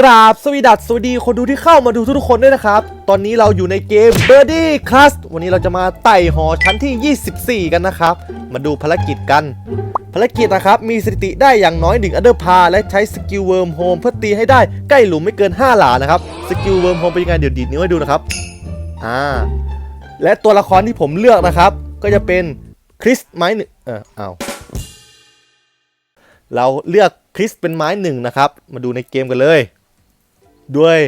กราบสวีดัสสวัสดีคนดูที่เข้ามาดูทุกๆคนด้วยนะครับ ตอนนี้เราอยู่ในเกม Birdie Class วันนี้เราจะมาไต่หอชั้นที่ 24 กันนะครับ มาดูภารกิจกัน ภารกิจนะครับ มีสถิติได้อย่างน้อย1อันเดอร์พา และใช้สกิลเวิร์มโฮมเพื่อตีให้ได้ใกล้หลุมไม่เกิน 5 หลานะครับ สกิลเวิร์มโฮมเป็นยังไงเดี๋ยวดีดนิ้วให้ดูนะครับ อ่า และตัวละครที่ผมเลือกนะครับ ก็จะเป็นคริสไม้หนึ่งเออเอาเราเลือกคริสเป็นไม้หนึ่งนะครับ มาดูในเกมกันเลย ด้วย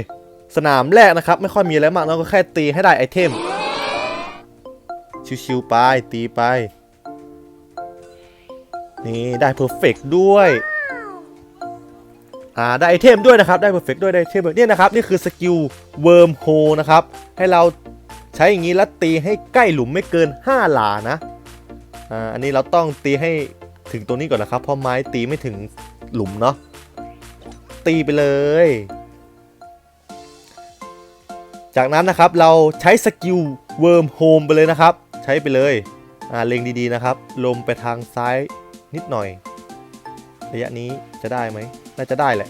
สนามแรกนะครับ ไม่ค่อยมีอะไรมากเราก็แค่ตีให้ได้ไอเทม ชิวๆไป ตีไป นี่ได้เพอร์เฟกด้วย อ่า ได้ไอเทมด้วยนะครับ ได้เพอร์เฟกด้วยได้ไอเทมเนี่ยนะครับ นี่คือสกิลเวิร์มโฮนะครับ ให้เราใช้อย่างนี้แล้วตีให้ใกล้หลุมไม่เกิน 5 หลานะ อ่า อันนี้เราต้องตีให้ถึงตัวนี้ก่อนนะครับ เพราะไม้ตีไม่ถึงหลุมเนาะ ตีไปเลย จากนั้นนะครับเราใช้สกิลเวิร์มโฮมไปเลยนะครับ ใช้ไปเลยอ่าเล็งดีๆนะครับ ลมไปทางซ้ายนิดหน่อย ระยะนี้จะได้ไหมน่าจะได้แหละ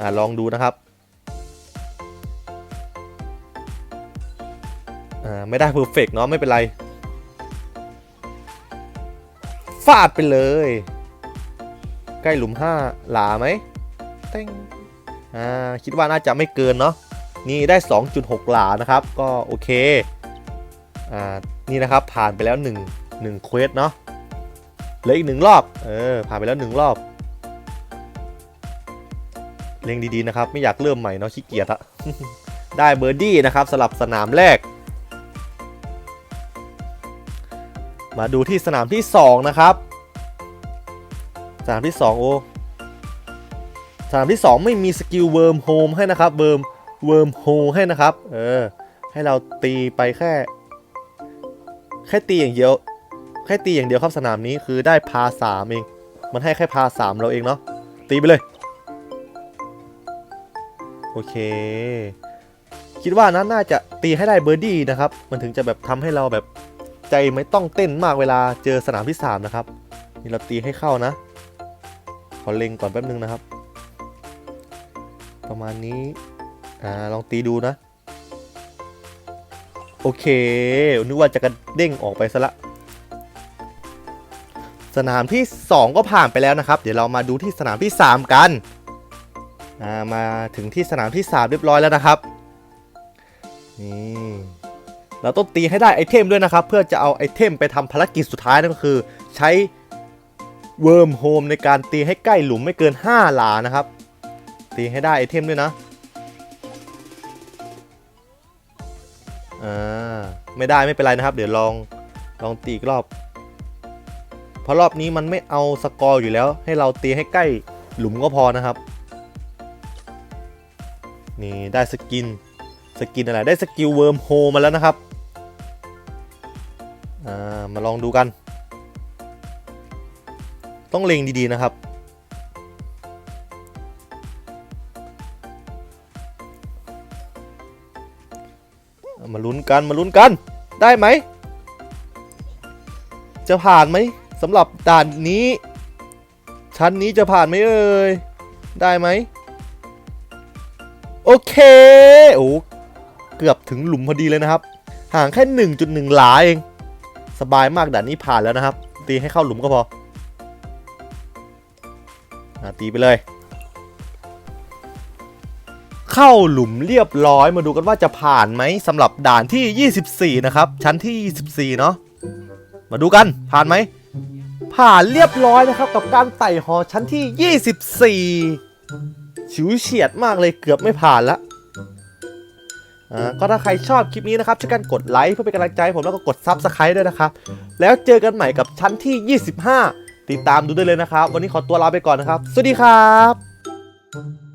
อ่าลองดูนะครับอ่าไม่ได้เพอร์เฟกเนาะไม่เป็นไรฟาดไปเลย ใกล้หลุม 5 หลาไหมเต้งอ่าคิดว่าน่าจะไม่เกินเนาะ นี่ได้ 2.6 หลานะครับ ก็โอเค อ่า นี่นะครับผ่านไปแล้ว 1 1เควสเนาะเหลืออีกหนึ่งรอบ เออ ผ่านไปแล้วหนึ่งรอบ เล็งดีๆนะครับ ไม่อยากเริ่มใหม่เนาะขี้เกียจอะได้เบอร์ดี้นะครับสลับสนามแรก มาดูที่สนามที่ 2 นะครับ สนามที่ 2 โอ้ สนามที่ 2 ไม่มีสกิลเวิร์มโฮมให้นะครับเวิร์ม เวิร์มโฮให้นะครับ เออ ให้เราตีไปแค่ แค่ตีอย่างเดียว แค่ตีอย่างเดียวครับสนามนี้คือได้พาสามเอง มันให้แค่พาสามเราเองเนาะ ตีไปเลย โอเค คิดว่านั้นน่าจะตีให้ได้เบอร์ดี้นะครับ มันถึงจะแบบทำให้เราแบบใจไม่ต้องเต้นมากเวลาเจอสนามที่ 3 นะครับ นี่เราตีให้เข้านะ ขอเล็งก่อนแป๊บนึงนะครับ ประมาณนี้ อ่าลองตีดูนะ โอเค นึกว่าจะกระเด้งออกไปซะละ สนามที่ 2 ก็ผ่านไปแล้วนะครับ เดี๋ยวเรามาดูที่สนามที่ 3 กันอ่ามาถึงที่สนามที่ 3 เรียบร้อยแล้วนะครับ นี่เราต้องตีให้ได้ไอเทมด้วยนะครับ เพื่อจะเอาไอเทมไปทำภารกิจสุดท้ายนั่นก็คือ ใช้เวิร์มโฮมในการตีให้ใกล้หลุมไม่เกิน 5 หลานะครับ ตีให้ได้ไอเทมด้วยนะ ไม่ได้ไม่เป็นไรนะครับ เดี๋ยวลองลองตีอีกรอบ เพราะรอบนี้มันไม่เอาสกอร์อยู่แล้ว ให้เราตีให้ใกล้หลุมก็พอนะครับ นี่ได้สกินสกินอะไรได้สกิลเวิร์มโฮมาแล้วนะครับามาลองดูกัน ต้องเล็งดีๆนะครับ ลุ้นกันมาลุ้นกันได้ไหม จะผ่านไหมสำหรับด่านนี้ ชั้นนี้จะผ่านไหมเอ่ยได้ไหมโอเคโอ้เกือบถึงหลุมพอดีเลยนะครับ ห่างแค่ 1.1 หลาเอง สบายมากด่านนี้ผ่านแล้วนะครับ ตีให้เข้าหลุมก็พออตีไปเลย เข้าหลุมเรียบร้อยมาดูกันว่าจะผ่านไหมสำหรับด่านที่ 24 นะครับ ชั้นที่ 24 เนาะมาดูกันผ่านไหม ผ่านเรียบร้อยนะครับ กับการไต่หอชั้นที่ 24ฉิวเฉียดมากเลยเกือบไม่ผ่านละอ่าก็ถ้าใครชอบคลิปนี้นะครับช่วยกันกดไลค์เพื่อเป็นกำลังใจใผมแล้วก็กด Subscribe ด้วยนะครับ แล้วเจอกันใหม่กับชั้นที่ 25 ติดตามดูได้เลยนะครับ วันนี้ขอตัวลาไปก่อนนะครับ สวัสดีครับ